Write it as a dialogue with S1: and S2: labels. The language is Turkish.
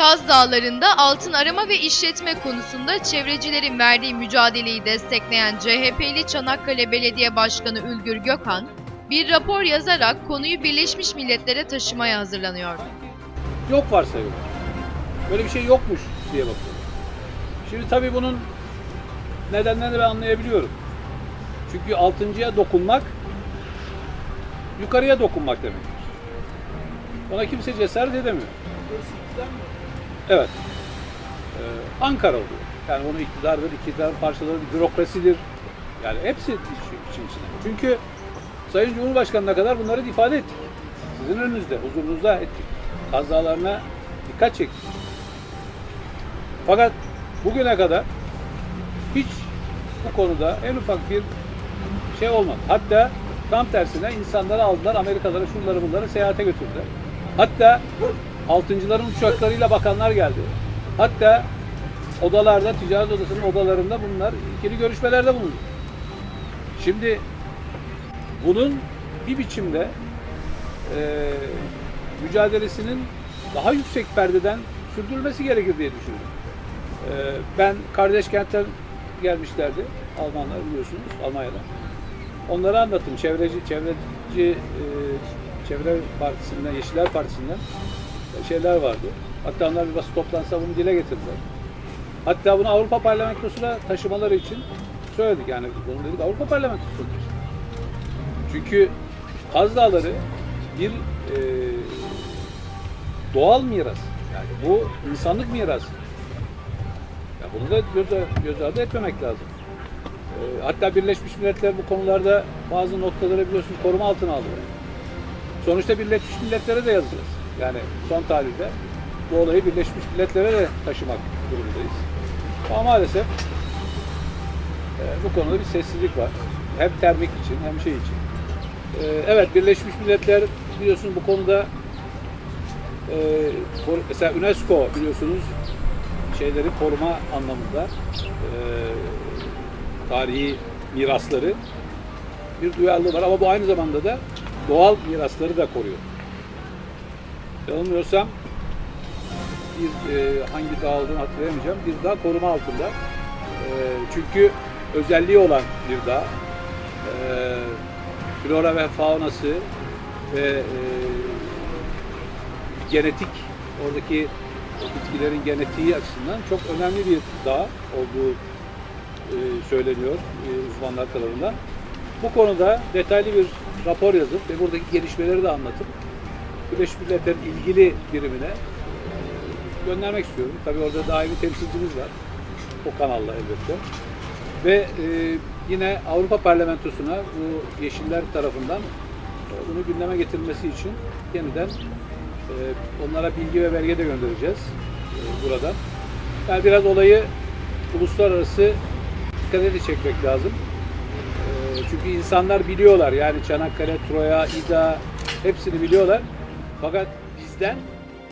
S1: Kaz Dağları'nda altın arama ve işletme konusunda çevrecilerin verdiği mücadeleyi destekleyen CHP'li Çanakkale Belediye Başkanı Ülgür Gökhan, bir rapor yazarak konuyu Birleşmiş Milletler'e taşımaya hazırlanıyor.
S2: Yok varsayıyor. Böyle bir şey yokmuş diye bakıyorum. Şimdi tabii bunun nedenlerini ben anlayabiliyorum. Çünkü altıncıya dokunmak yukarıya dokunmak demek. Ona kimse cesaret edemiyor. Evet. Ee, Ankara oluyor. Yani onu iktidardır, iktidarın parçaları, bürokrasidir. Yani hepsi için içinde. Çünkü Sayın Cumhurbaşkanı'na kadar bunları ifade ettik. Sizin önünüzde, huzurunuzda ettik. Kazalarına dikkat çektik. Fakat bugüne kadar hiç bu konuda en ufak bir şey olmadı. Hatta tam tersine insanları aldılar Amerikalara şunları bunları seyahate götürdüler. Hatta altıncıların uçaklarıyla bakanlar geldi. Hatta odalarda, ticaret odasının odalarında bunlar ikili görüşmelerde bulundu. Şimdi bunun bir biçimde eee mücadelesinin daha yüksek perdeden sürdürülmesi gerekir diye düşünüyorum. Eee, ben kardeş kentten gelmişlerdi Almanlar biliyorsunuz Almanya'dan. Onlara anlattım. Çevreci, çevreci eee, Çevre Partisi'nden, Yeşiller Partisi'nden şeyler vardı. Hatta onlar bir basın toplantısında bunu dile getirdiler. Hatta bunu Avrupa Parlamentosu'na taşımaları için söyledik. Yani bunu dedik Avrupa Parlamentosu'na. Çünkü Kaz Dağları bir e, doğal miras. Yani bu insanlık mirası. Ya bunu da göz, göz ardı etmemek lazım. E, hatta Birleşmiş Milletler bu konularda bazı noktaları biliyorsunuz koruma altına aldı. Sonuçta Birleşmiş Milletler'e de yazacağız. Yani son tarihte bu olayı Birleşmiş Milletler'e de taşımak durumundayız. Ama maalesef e, bu konuda bir sessizlik var. Hem termik için hem şey için. E, evet Birleşmiş Milletler biliyorsunuz bu konuda e, mesela UNESCO biliyorsunuz şeyleri koruma anlamında e, tarihi mirasları bir duyarlılığı var ama bu aynı zamanda da doğal mirasları da koruyor. Yanılmıyorsam bir e, hangi dağ olduğunu hatırlayamayacağım. Bir dağ koruma altında. E, çünkü özelliği olan bir dağ. E, flora ve faunası ve e, genetik oradaki bitkilerin genetiği açısından çok önemli bir dağ olduğu e, söyleniyor e, uzmanlar tarafından. Bu konuda detaylı bir rapor yazıp ve buradaki gelişmeleri de anlatıp Birleşmiş Milletler'in ilgili birimine göndermek istiyorum. Tabii orada daimi temsilcimiz var. O kanalla elbette. Ve e, yine Avrupa Parlamentosu'na bu Yeşiller tarafından e, bunu gündeme getirmesi için yeniden e, onlara bilgi ve belge de göndereceğiz e, buradan. Yani biraz olayı uluslararası dikkate çekmek lazım. Çünkü insanlar biliyorlar yani Çanakkale, Troya, İda hepsini biliyorlar. Fakat bizden